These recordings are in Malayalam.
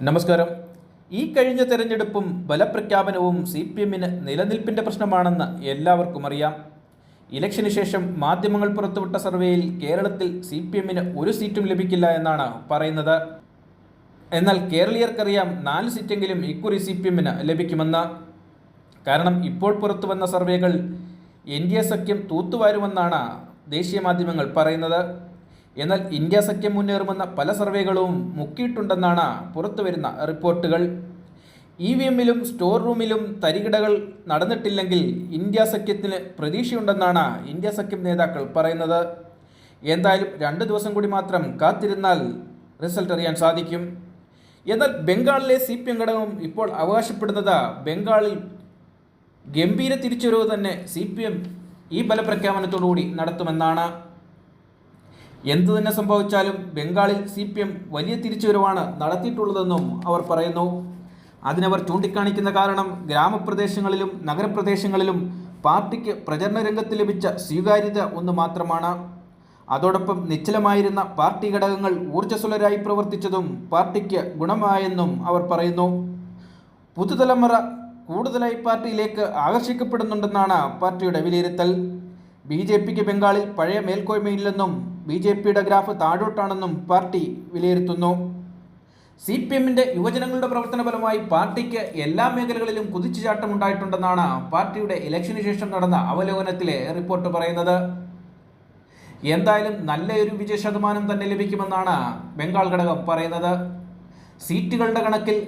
നമസ്കാരം. ഈ കഴിഞ്ഞ തെരഞ്ഞെടുപ്പും ബലപ്രഖ്യാപനവും സി പി എമ്മിന് നിലനിൽപ്പിന്റെ പ്രശ്നമാണെന്ന് എല്ലാവർക്കും അറിയാം. ഇലക്ഷന് ശേഷം മാധ്യമങ്ങൾ പുറത്തുവിട്ട സർവേയിൽ കേരളത്തിൽ സി പി എമ്മിന് ഒരു സീറ്റും ലഭിക്കില്ല എന്നാണ് പറയുന്നത്. എന്നാൽ കേരളീയർക്കറിയാം നാല് സീറ്റെങ്കിലും ഇക്കുറി സി പി എമ്മിന് ലഭിക്കുമെന്ന്. കാരണം ഇപ്പോൾ പുറത്തു വന്ന സർവേകൾ എൻ ഡി എ സഖ്യം തൂത്തുവാരുമെന്നാണ് ദേശീയ മാധ്യമങ്ങൾ പറയുന്നത്. എന്നാൽ ഇന്ത്യ സഖ്യം മുന്നേറുമെന്ന പല സർവേകളും മുക്കിയിട്ടുണ്ടെന്നാണ് പുറത്തുവരുന്ന റിപ്പോർട്ടുകൾ. ഇ വി എമ്മിലും സ്റ്റോർ റൂമിലും തരികിടകൾ നടന്നിട്ടില്ലെങ്കിൽ ഇന്ത്യ സഖ്യത്തിന് പ്രതീക്ഷയുണ്ടെന്നാണ് ഇന്ത്യ സഖ്യം നേതാക്കൾ പറയുന്നത്. എന്തായാലും രണ്ട് ദിവസം കൂടി മാത്രം കാത്തിരുന്നാൽ റിസൾട്ട് അറിയാൻ സാധിക്കും. എന്നാൽ ബംഗാളിലെ സി പി എം ഘടകം ഇപ്പോൾ അവകാശപ്പെടുന്നത് ബംഗാളിൽ ഗംഭീര തിരിച്ചുവരവ് തന്നെ സി പി എം ഈ ഫലപ്രഖ്യാപനത്തോടുകൂടി നടത്തുമെന്നാണ്. എന്തു തന്നെ സംഭവിച്ചാലും ബംഗാളിൽ സി പി എം വലിയ തിരിച്ചുവരവാണ് നടത്തിയിട്ടുള്ളതെന്നും അവർ പറയുന്നു. അതിനവർ ചൂണ്ടിക്കാണിക്കുന്ന കാരണം ഗ്രാമപ്രദേശങ്ങളിലും നഗരപ്രദേശങ്ങളിലും പാർട്ടിക്ക് പ്രചരണ രംഗത്ത് ലഭിച്ച സ്വീകാര്യത ഒന്ന് മാത്രമാണ്. അതോടൊപ്പം നിശ്ചലമായിരുന്ന പാർട്ടി ഘടകങ്ങൾ ഊർജസ്വലരായി പ്രവർത്തിച്ചതും പാർട്ടിക്ക് ഗുണമായെന്നും അവർ പറയുന്നു. പുതുതലമുറ കൂടുതലായി പാർട്ടിയിലേക്ക് ആകർഷിക്കപ്പെടുന്നുണ്ടെന്നാണ് പാർട്ടിയുടെ വിലയിരുത്തൽ. ബി ജെ പിക്ക് ബംഗാളിൽ പഴയ മേൽക്കോയ്മയില്ലെന്നും ബി ജെ പിയുടെ ഗ്രാഫ് താഴോട്ടാണെന്നും പാർട്ടി വിലയിരുത്തുന്നു. സി പി എമ്മിന്റെ യുവജനങ്ങളുടെ പ്രവർത്തന ഫലമായി പാർട്ടിക്ക് എല്ലാ മേഖലകളിലും കുതിച്ചുചാട്ടമുണ്ടായിട്ടുണ്ടെന്നാണ് പാർട്ടിയുടെ ഇലക്ഷന് ശേഷം നടന്ന അവലോകനത്തിലെ റിപ്പോർട്ട് പറയുന്നത്. എന്തായാലും നല്ലൊരു വിജയ ശതമാനം തന്നെ ലഭിക്കുമെന്നാണ് ബംഗാൾ ഘടകം പറയുന്നത്. സീറ്റുകളുടെ കണക്കിൽ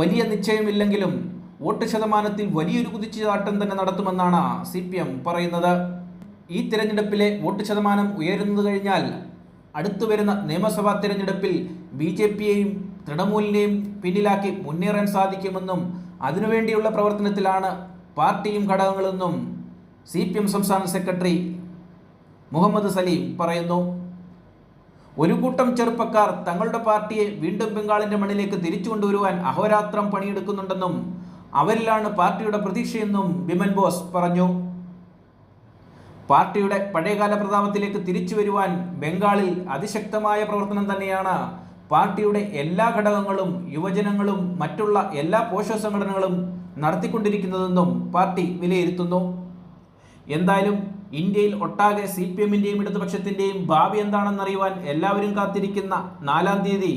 വലിയ നിശ്ചയമില്ലെങ്കിലും വോട്ട് ശതമാനത്തിൽ വലിയൊരു കുതിച്ചുചാട്ടം തന്നെ നടത്തുമെന്നാണ് സി പറയുന്നത്. ഈ തിരഞ്ഞെടുപ്പിലെ വോട്ട് ശതമാനം ഉയരുന്നത് കഴിഞ്ഞാൽ അടുത്തു വരുന്ന നിയമസഭാ തിരഞ്ഞെടുപ്പിൽ ബി ജെ പിയെയും തൃണമൂലിനെയും പിന്നിലാക്കി മുന്നേറാൻ സാധിക്കുമെന്നും അതിനുവേണ്ടിയുള്ള പ്രവർത്തനത്തിലാണ് പാർട്ടിയും ഘടകങ്ങളെന്നും സി പി എം സംസ്ഥാന സെക്രട്ടറി മുഹമ്മദ് സലീം പറയുന്നു. ഒരു കൂട്ടം ചെറുപ്പക്കാർ തങ്ങളുടെ പാർട്ടിയെ വീണ്ടും ബംഗാളിന്റെ മണ്ണിലേക്ക് തിരിച്ചു കൊണ്ടുവരുവാൻ അഹോരാത്രം പണിയെടുക്കുന്നുണ്ടെന്നും അവരിലാണ് പാർട്ടിയുടെ പ്രതീക്ഷയെന്നും ബിമൻ ബോസ് പറഞ്ഞു. പാർട്ടിയുടെ പഴയകാല പ്രതാപത്തിലേക്ക് തിരിച്ചു വരുവാൻ ബംഗാളിൽ അതിശക്തമായ പ്രവർത്തനം തന്നെയാണ് പാർട്ടിയുടെ എല്ലാ ഘടകങ്ങളും യുവജനങ്ങളും മറ്റുള്ള എല്ലാ പോഷക സംഘടനകളും നടത്തിക്കൊണ്ടിരിക്കുന്നതെന്നും പാർട്ടി വിലയിരുത്തുന്നു. എന്തായാലും ഇന്ത്യയിൽ ഒട്ടാകെ സി പി എമ്മിന്റെയും ഇടതുപക്ഷത്തിന്റെയും ഭാവി എന്താണെന്നറിയുവാൻ എല്ലാവരും കാത്തിരിക്കുന്ന നാലാം തീയതി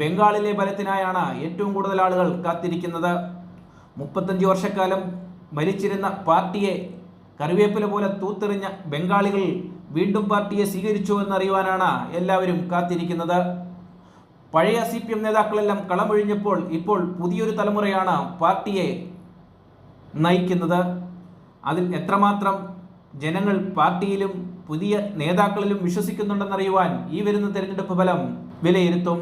ബംഗാളിലെ ഫലത്തിനായാണ് ഏറ്റവും കൂടുതൽ ആളുകൾ കാത്തിരിക്കുന്നത്. മുപ്പത്തഞ്ച് വർഷക്കാലം ഭരിച്ചിരുന്ന പാർട്ടിയെ കറിവേപ്പില പോലെ തൂത്തെറിഞ്ഞ ബംഗാളികൾ വീണ്ടും പാർട്ടിയെ സ്വീകരിച്ചു എന്നറിയുവാനാണ് എല്ലാവരും കാത്തിരിക്കുന്നത്. പഴയ സി പി എം നേതാക്കളെല്ലാം കളമൊഴിഞ്ഞപ്പോൾ ഇപ്പോൾ പുതിയൊരു തലമുറയാണ് പാർട്ടിയെ നയിക്കുന്നത്. അതിൽ എത്രമാത്രം ജനങ്ങൾ പാർട്ടിയിലും പുതിയ നേതാക്കളിലും വിശ്വസിക്കുന്നുണ്ടെന്നറിയുവാൻ ഈ വരുന്ന തെരഞ്ഞെടുപ്പ് ഫലം വിലയിരുത്തും.